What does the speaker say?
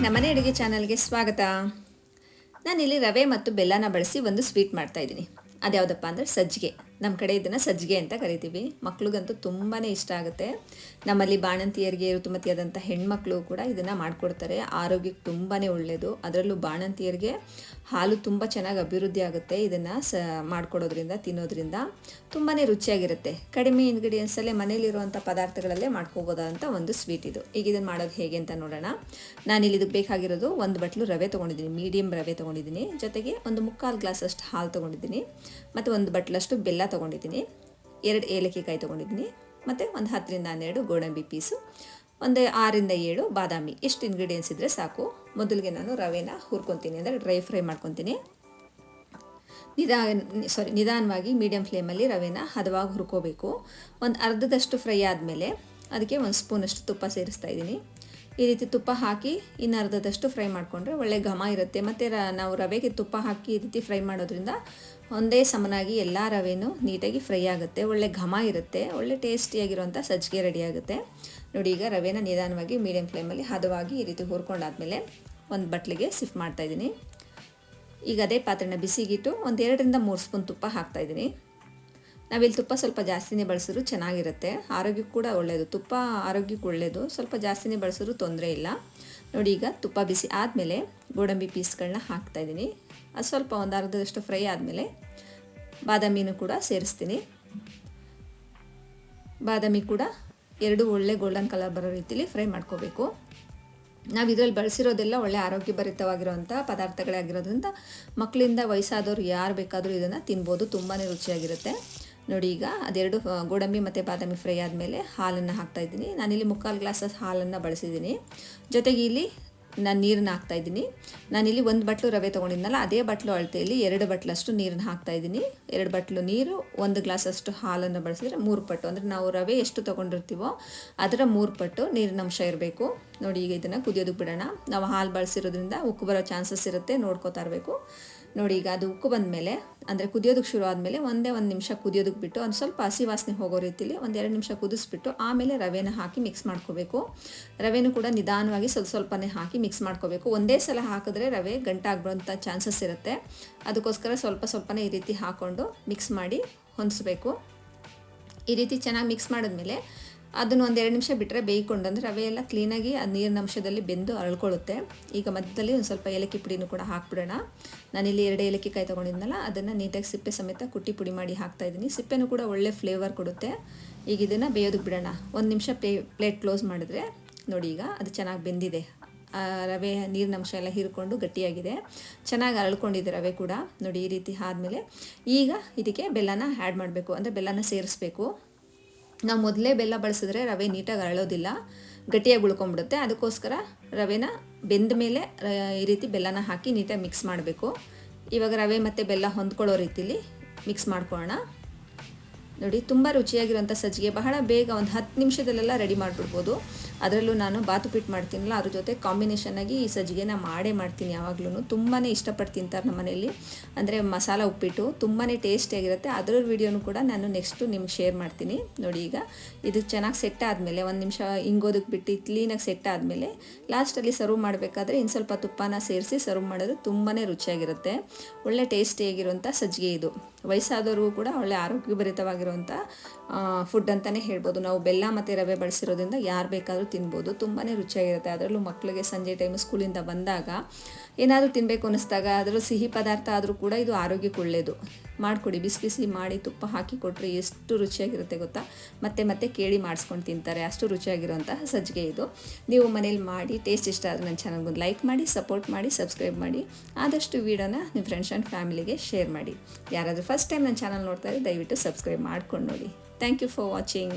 ನಮ್ಮನೆ ಅಡುಗೆ ಚಾನಲ್ಗೆ ಸ್ವಾಗತ. ನಾನಿಲ್ಲಿ ರವೆ ಮತ್ತು ಬೆಲ್ಲನ ಬಳಸಿ ಒಂದು ಸ್ವೀಟ್ ಮಾಡ್ತಾ ಇದ್ದೀನಿ. ಅದ್ಯಾವುದಪ್ಪ ಅಂದರೆ ಸಜ್ಜಿಗೆ. ನಮ್ಮ ಕಡೆ ಇದನ್ನು ಸಜ್ಜಿಗೆ ಅಂತ ಕರಿತೀವಿ. ಮಕ್ಳಿಗಂತೂ ತುಂಬಾ ಇಷ್ಟ ಆಗುತ್ತೆ. ನಮ್ಮಲ್ಲಿ ಬಾಣಂತಿಯರಿಗೆ ಋತುಮತಿಯಾದಂಥ ಹೆಣ್ಮಕ್ಳು ಕೂಡ ಇದನ್ನು ಮಾಡಿಕೊಡ್ತಾರೆ. ಆರೋಗ್ಯಕ್ಕೆ ತುಂಬಾ ಒಳ್ಳೆಯದು ಅದರಲ್ಲೂ ಬಾಣಂತಿಯರಿಗೆ ಹಾಲು ತುಂಬ ಚೆನ್ನಾಗಿ ಅಭಿವೃದ್ಧಿ ಆಗುತ್ತೆ ಇದನ್ನು ಸ ಮಾಡಿಕೊಡೋದ್ರಿಂದ, ತಿನ್ನೋದ್ರಿಂದ. ತುಂಬಾ ರುಚಿಯಾಗಿರುತ್ತೆ. ಕಡಿಮೆ ಇಂಗ್ರೀಡಿಯೆಂಟ್ಸಲ್ಲೇ ಮನೇಲಿರುವಂಥ ಪದಾರ್ಥಗಳಲ್ಲೇ ಮಾಡ್ಕೋಬೋದಂಥ ಒಂದು ಸ್ವೀಟ್ ಇದು. ಈಗ ಇದನ್ನು ಮಾಡೋದು ಹೇಗೆ ಅಂತ ನೋಡೋಣ. ನಾನಿಲ್ಲಿ ಇದಕ್ಕೆ ಬೇಕಾಗಿರೋದು ಒಂದು ಬಟ್ಲು ರವೆ ತೊಗೊಂಡಿದ್ದೀನಿ. ಮೀಡಿಯಮ್ ರವೆ ತೊಗೊಂಡಿದ್ದೀನಿ. ಜೊತೆಗೆ ಒಂದು ಮುಕ್ಕಾಲು ಗ್ಲಾಸಷ್ಟು ಹಾಲು ತೊಗೊಂಡಿದ್ದೀನಿ. ಮತ್ತು ಒಂದು ಬಟ್ಲಷ್ಟು ಬೆಲ್ಲ ತೊಗೊಂಡಿದ್ದೀನಿ. ಎರಡು ಏಲಕ್ಕಿಕಾಯಿ ತೊಗೊಂಡಿದ್ದೀನಿ. ಮತ್ತು ಒಂದು ಹತ್ತರಿಂದ ಹನ್ನೆರಡು ಗೋಡಂಬಿ ಪೀಸು, ಒಂದು ಆರಿಂದ ಏಳು ಬಾದಾಮಿ. ಇಷ್ಟು ಇಂಗ್ರೀಡಿಯೆಂಟ್ಸ್ ಇದ್ದರೆ ಸಾಕು. ಮೊದಲಿಗೆ ನಾನು ರವೆನ ಹುರ್ಕೊತೀನಿ ಅಂದರೆ ಡ್ರೈ ಫ್ರೈ ಮಾಡ್ಕೊತೀನಿ. ನಿಧಾನ ಸಾರಿ ನಿಧಾನವಾಗಿ ಮೀಡಿಯಂ ಫ್ಲೇಮಲ್ಲಿ ರವೆನ ಹದವಾಗಿ ಹುರ್ಕೋಬೇಕು. ಒಂದು ಅರ್ಧದಷ್ಟು ಫ್ರೈ ಆದಮೇಲೆ ಅದಕ್ಕೆ ಒಂದು ಸ್ಪೂನಷ್ಟು ತುಪ್ಪ ಸೇರಿಸ್ತಾ ಇದ್ದೀನಿ. ಈ ರೀತಿ ತುಪ್ಪ ಹಾಕಿ ಇನ್ನು ಅರ್ಧದಷ್ಟು ಫ್ರೈ ಮಾಡಿಕೊಂಡ್ರೆ ಒಳ್ಳೆ ಘಮ ಇರುತ್ತೆ. ಮತ್ತು ರ ನಾವು ರವೆಗೆ ತುಪ್ಪ ಹಾಕಿ ಈ ರೀತಿ ಫ್ರೈ ಮಾಡೋದ್ರಿಂದ ಒಂದೇ ಸಮನಾಗಿ ಎಲ್ಲ ರವೆನೂ ನೀಟಾಗಿ ಫ್ರೈ ಆಗುತ್ತೆ. ಒಳ್ಳೆ ಘಮ ಇರುತ್ತೆ. ಒಳ್ಳೆ ಟೇಸ್ಟಿಯಾಗಿರುವಂಥ ಸಜ್ಜಿಗೆ ರೆಡಿ ಆಗುತ್ತೆ. ನೋಡಿ, ಈಗ ರವೆನ ನಿಧಾನವಾಗಿ ಮೀಡಿಯಂ ಫ್ಲೇಮಲ್ಲಿ ಹದವಾಗಿ ಈ ರೀತಿ ಹುರ್ಕೊಂಡಾದಮೇಲೆ ಒಂದು ಬಟ್ಲಿಗೆ ಸಿಫ್ಟ್ ಮಾಡ್ತಾಯಿದ್ದೀನಿ ಈಗ ಅದೇ ಪಾತ್ರೆನ ಬಿಸಿಗಿಟ್ಟು ಒಂದು ಎರಡರಿಂದ ಮೂರು ಸ್ಪೂನ್ ತುಪ್ಪ ಹಾಕ್ತಾಯಿದ್ದೀನಿ ನಾವಿಲ್ಲಿ ತುಪ್ಪ ಸ್ವಲ್ಪ ಜಾಸ್ತಿನೇ ಬಳಸಿದ್ರು ಚೆನ್ನಾಗಿರುತ್ತೆ. ಆರೋಗ್ಯಕ್ಕೆ ಕೂಡ ಒಳ್ಳೆಯದು ತುಪ್ಪ ಆರೋಗ್ಯಕ್ಕೆ ಒಳ್ಳೆಯದು ಸ್ವಲ್ಪ ಜಾಸ್ತಿನೇ ಬಳಸಿದ್ರು ತೊಂದರೆ ಇಲ್ಲ. ನೋಡಿ ಈಗ ತುಪ್ಪ ಬಿಸಿ ಆದಮೇಲೆ ಗೋಡಂಬಿ ಪೀಸ್ಗಳನ್ನ ಹಾಕ್ತಾಯಿದ್ದೀನಿ ಅದು ಸ್ವಲ್ಪ ಒಂದು ಅರ್ಧದಷ್ಟು ಫ್ರೈ ಆದಮೇಲೆ ಬಾದಾಮಿನೂ ಕೂಡ ಸೇರಿಸ್ತೀನಿ. ಬಾದಾಮಿ ಕೂಡ ಎರಡು ಒಳ್ಳೆ ಗೋಲ್ಡನ್ ಕಲರ್ ಬರೋ ರೀತಿಲಿ ಫ್ರೈ ಮಾಡ್ಕೋಬೇಕು. ನಾವು ಇದರಲ್ಲಿ ಬಳಸಿರೋದೆಲ್ಲ ಒಳ್ಳೆ ಆರೋಗ್ಯಭರಿತವಾಗಿರುವಂಥ ಪದಾರ್ಥಗಳೇ ಆಗಿರೋದ್ರಿಂದ ಮಕ್ಕಳಿಂದ ವಯಸ್ಸಾದವರು ಯಾರು ಬೇಕಾದರೂ ಇದನ್ನು ತಿನ್ಬೋದು. ತುಂಬಾ ರುಚಿಯಾಗಿರುತ್ತೆ. ನೋಡಿ ಈಗ ಅದೆರಡು ಗೋಡಂಬಿ ಮತ್ತು ಬಾದಾಮಿ ಫ್ರೈ ಆದಮೇಲೆ ಹಾಲನ್ನು ಹಾಕ್ತಾಯಿದ್ದೀನಿ ನಾನಿಲ್ಲಿ ಮುಕ್ಕಾಲು ಗ್ಲಾಸ್ ಹಾಲನ್ನು ಬಳಸಿದ್ದೀನಿ. ಜೊತೆಗೆ ಇಲ್ಲಿ ನಾನು ನೀರನ್ನ ಹಾಕ್ತಾಯಿದ್ದೀನಿ ನಾನಿಲ್ಲಿ ಒಂದು ಬಟ್ಲು ರವೆ ತೊಗೊಂಡಿದ್ನಲ್ಲ, ಅದೇ ಬಟ್ಲು ಅಳತೆಯಲ್ಲಿ ಎರಡು ಬಟ್ಲಷ್ಟು ನೀರನ್ನ ಹಾಕ್ತಾಯಿದ್ದೀನಿ ಎರಡು ಬಟ್ಲು ನೀರು, ಒಂದು ಗ್ಲಾಸಷ್ಟು ಹಾಲನ್ನು ಬಳಸಿದ್ರೆ ಮೂರು ಪಟ್ಟು. ಅಂದರೆ ನಾವು ರವೆ ಎಷ್ಟು ತೊಗೊಂಡಿರ್ತೀವೋ ಅದರ ಮೂರು ಪಟ್ಟು ನೀರಿನ ಅಂಶ ಇರಬೇಕು. ನೋಡಿ ಈಗ ಇದನ್ನು ಕುದಿಯೋದಕ್ಕೆ ಬಿಡೋಣ. ನಾವು ಹಾಲು ಬಳಸಿರೋದ್ರಿಂದ ಉಕ್ಕು ಬರೋ ಚಾನ್ಸಸ್ ಇರುತ್ತೆ, ನೋಡ್ಕೋತಾ ಇರಬೇಕು. ನೋಡಿ, ಈಗ ಅದು ಉಕ್ಕು ಬಂದಮೇಲೆ, ಅಂದರೆ ಕುದಿಯೋದಕ್ಕೆ ಶುರು ಆದಮೇಲೆ ಒಂದೇ ಒಂದು ನಿಮಿಷ ಕುದಿಯೋದಕ್ಕೆ ಬಿಟ್ಟು ಒಂದು ಸ್ವಲ್ಪ ಹಸಿ ವಾಸನೆ ಹೋಗೋ ರೀತಿಲಿ ಒಂದು ಎರಡು ನಿಮಿಷ ಕುದಿಸ್ಬಿಟ್ಟು ಆಮೇಲೆ ರವೆನ ಹಾಕಿ ಮಿಕ್ಸ್ ಮಾಡ್ಕೋಬೇಕು. ರವೆನೂ ಕೂಡ ನಿಧಾನವಾಗಿ ಸ್ವಲ್ಪ ಸ್ವಲ್ಪನೇ ಹಾಕಿ ಮಿಕ್ಸ್ ಮಾಡ್ಕೋಬೇಕು. ಒಂದೇ ಸಲ ಹಾಕಿದ್ರೆ ರವೆ ಗಂಟಾಗ್ಬಿಡೋಂಥ ಚಾನ್ಸಸ್ ಇರುತ್ತೆ. ಅದಕ್ಕೋಸ್ಕರ ಸ್ವಲ್ಪ ಸ್ವಲ್ಪನೇ ಈ ರೀತಿ ಹಾಕ್ಕೊಂಡು ಮಿಕ್ಸ್ ಮಾಡಿ ಹೊಂದಿಸ್ಬೇಕು. ಈ ರೀತಿ ಚೆನ್ನಾಗಿ ಮಿಕ್ಸ್ ಮಾಡಿದ್ಮೇಲೆ ಅದನ್ನು ಒಂದು ಎರಡು ನಿಮಿಷ ಬಿಟ್ಟರೆ ಬೇಯ್ಕೊಂಡು ಅಂದರೆ ರವೆ ಎಲ್ಲ ಕ್ಲೀನಾಗಿ ಆ ನೀರಿನ ಅಂಶದಲ್ಲಿ ಬೆಂದು ಅಳ್ಕೊಳ್ಳುತ್ತೆ ಈಗ ಮಧ್ಯದಲ್ಲಿ ಒಂದು ಸ್ವಲ್ಪ ಏಲಕ್ಕಿ ಪುಡಿನೂ ಕೂಡ ಹಾಕ್ಬಿಡೋಣ. ನಾನಿಲ್ಲಿ ಎರಡು ಏಲಕ್ಕಿ ಕಾಯಿ ತೊಗೊಂಡಿದ್ನಲ್ಲ, ಅದನ್ನು ನೀಟಾಗಿ ಸಿಪ್ಪೆ ಸಮೇತ ಕುಟ್ಟಿ ಪುಡಿ ಮಾಡಿ ಹಾಕ್ತಾಯಿದ್ದೀನಿ ಸಿಪ್ಪೆನೂ ಕೂಡ ಒಳ್ಳೆ ಫ್ಲೇವರ್ ಕೊಡುತ್ತೆ. ಈಗ ಇದನ್ನು ಬೇಯೋದಕ್ಕೆ ಬಿಡೋಣ. ಒಂದು ನಿಮಿಷ ಪ್ಲೇ ಪ್ಲೇಟ್ ಕ್ಲೋಸ್ ಮಾಡಿದ್ರೆ ನೋಡಿ ಈಗ ಅದು ಚೆನ್ನಾಗಿ ಬೆಂದಿದೆ. ರವೆ ನೀರಿನ ಅಂಶ ಎಲ್ಲ ಹೀರ್ಕೊಂಡು ಗಟ್ಟಿಯಾಗಿದೆ. ಚೆನ್ನಾಗಿ ಅರಳ್ಕೊಂಡಿದೆ ರವೆ ಕೂಡ. ನೋಡಿ ಈ ರೀತಿ ಆದಮೇಲೆ ಈಗ ಇದಕ್ಕೆ ಬೆಲ್ಲನ ಆ್ಯಡ್ ಮಾಡಬೇಕು. ಅಂದರೆ ಬೆಲ್ಲನ ಸೇರಿಸ್ಬೇಕು. ನಾವು ಮೊದಲೇ ಬೆಲ್ಲ ಬಳಸಿದ್ರೆ ರವೆ ನೀಟಾಗಿ ಅರಳೋದಿಲ್ಲ, ಗಟ್ಟಿಯಾಗಿ ಉಳ್ಕೊಂಡ್ಬಿಡುತ್ತೆ. ಅದಕ್ಕೋಸ್ಕರ ರವೆನ ಬೆಂದ ಮೇಲೆ ಈ ರೀತಿ ಬೆಲ್ಲನ ಹಾಕಿ ನೀಟಾಗಿ ಮಿಕ್ಸ್ ಮಾಡಬೇಕು. ಇವಾಗ ರವೆ ಮತ್ತು ಬೆಲ್ಲ ಹೊಂದ್ಕೊಳ್ಳೋ ರೀತಿಲಿ ಮಿಕ್ಸ್ ಮಾಡ್ಕೊಳ್ಳೋಣ. ನೋಡಿ, ತುಂಬ ರುಚಿಯಾಗಿರುವಂಥ ಸಜ್ಜಿಗೆ. ಬಹಳ ಬೇಗ ಒಂದು ಹತ್ತು ನಿಮಿಷದಲ್ಲೆಲ್ಲ ರೆಡಿ ಮಾಡಿಬಿಡ್ಬೋದು. ಅದರಲ್ಲೂ ನಾನು ಬಾತುಪಿಟ್ಟು ಮಾಡ್ತೀನಲ್ಲ, ಅದ್ರ ಜೊತೆ ಕಾಂಬಿನೇಷನ್ನಾಗಿ ಈ ಸಜ್ಜಿಗೆನ ಮಾಡೇ ಮಾಡ್ತೀನಿ ಯಾವಾಗ್ಲೂ ತುಂಬಾ ಇಷ್ಟಪಟ್ಟು ತಿಂತಾರೆ ನಮ್ಮ ಮನೆಯಲ್ಲಿ ಅಂದರೆ ಮಸಾಲ ಉಪ್ಪಿಟ್ಟು ತುಂಬಾ ಟೇಸ್ಟಿಯಾಗಿರುತ್ತೆ ಅದರ ವೀಡಿಯೋನು ಕೂಡ ನಾನು ನೆಕ್ಸ್ಟು ನಿಮ್ಗೆ ಶೇರ್ ಮಾಡ್ತೀನಿ. ನೋಡಿ ಈಗ, ಇದು ಚೆನ್ನಾಗಿ ಸೆಟ್ ಆದಮೇಲೆ, ಒಂದು ನಿಮಿಷ ಹಿಂಗೋದಕ್ಕೆ ಬಿಟ್ಟು ಕ್ಲೀನಾಗಿ ಸೆಟ್ ಆದಮೇಲೆ ಲಾಸ್ಟಲ್ಲಿ ಸರ್ವ್ ಮಾಡಬೇಕಾದ್ರೆ ಇನ್ನು ಸ್ವಲ್ಪ ತುಪ್ಪನ ಸೇರಿಸಿ ಸರ್ವ್ ಮಾಡಿದ್ರೆ ತುಂಬಾ ರುಚಿಯಾಗಿರುತ್ತೆ. ಒಳ್ಳೆ ಟೇಸ್ಟಿಯಾಗಿರುವಂಥ ಸಜ್ಜಿಗೆ ಇದು. ವಯಸ್ಸಾದವ್ರಿಗೂ ಕೂಡ ಒಳ್ಳೆ ಆರೋಗ್ಯಭರಿತವಾಗಿರುವಂಥ ಫುಡ್ ಅಂತಲೇ ಹೇಳ್ಬೋದು. ನಾವು ಬೆಲ್ಲ ಮತ್ತು ರವೆ ಬಳಸಿರೋದ್ರಿಂದ ಯಾರು ಬೇಕಾದರೂ ತಿನ್ಬೋದು ತುಂಬಾ ರುಚಿಯಾಗಿರುತ್ತೆ. ಅದರಲ್ಲೂ ಮಕ್ಕಳಿಗೆ ಸಂಜೆ ಟೈಮ್ ಸ್ಕೂಲಿಂದ ಬಂದಾಗ ಏನಾದರೂ ತಿನ್ನಬೇಕು ಅನ್ನಿಸ್ದಾಗ ಅದರ ಸಿಹಿ ಪದಾರ್ಥ ಆದರೂ ಕೂಡ ಇದು ಆರೋಗ್ಯಕ್ಕೆ ಒಳ್ಳೆಯದು ಮಾಡಿಕೊಡಿ, ಬಿಸಿ ಬಿಸಿ ಮಾಡಿ ತುಪ್ಪ ಹಾಕಿ ಕೊಟ್ಟರೆ ಎಷ್ಟು ರುಚಿಯಾಗಿರುತ್ತೆ ಗೊತ್ತಾ? ಮತ್ತೆ ಮತ್ತೆ ಕೇಳಿ ಮಾಡಿಸ್ಕೊಂಡು ತಿಂತಾರೆ. ಅಷ್ಟು ರುಚಿಯಾಗಿರುವಂತಹ ಸಜ್ಜಿಗೆ ಇದು. ನೀವು ಮನೇಲಿ ಮಾಡಿ ಟೇಸ್ಟ್ ಇಷ್ಟ ಆದರೆ ನನ್ನ ಚಾನಲ್ಗೆ ಒಂದು ಲೈಕ್ ಮಾಡಿ ಸಪೋರ್ಟ್ ಮಾಡಿ ಸಬ್ಸ್ಕ್ರೈಬ್ ಮಾಡಿ. ಆದಷ್ಟು ವೀಡಿಯೋನ ನಿಮ್ಮ ಫ್ರೆಂಡ್ಸ್ ಆ್ಯಂಡ್ ಫ್ಯಾಮಿಲಿಗೆ ಶೇರ್ ಮಾಡಿ. ಯಾರಾದರೂ ಫಸ್ಟ್ ಟೈಮ್ ನನ್ನ ಚಾನಲ್ ನೋಡ್ತಾರೆ ದಯವಿಟ್ಟು ಸಬ್ಸ್ಕ್ರೈಬ್ ಮಾಡ್ಕೊಂಡು ನೋಡಿ. Thank you for watching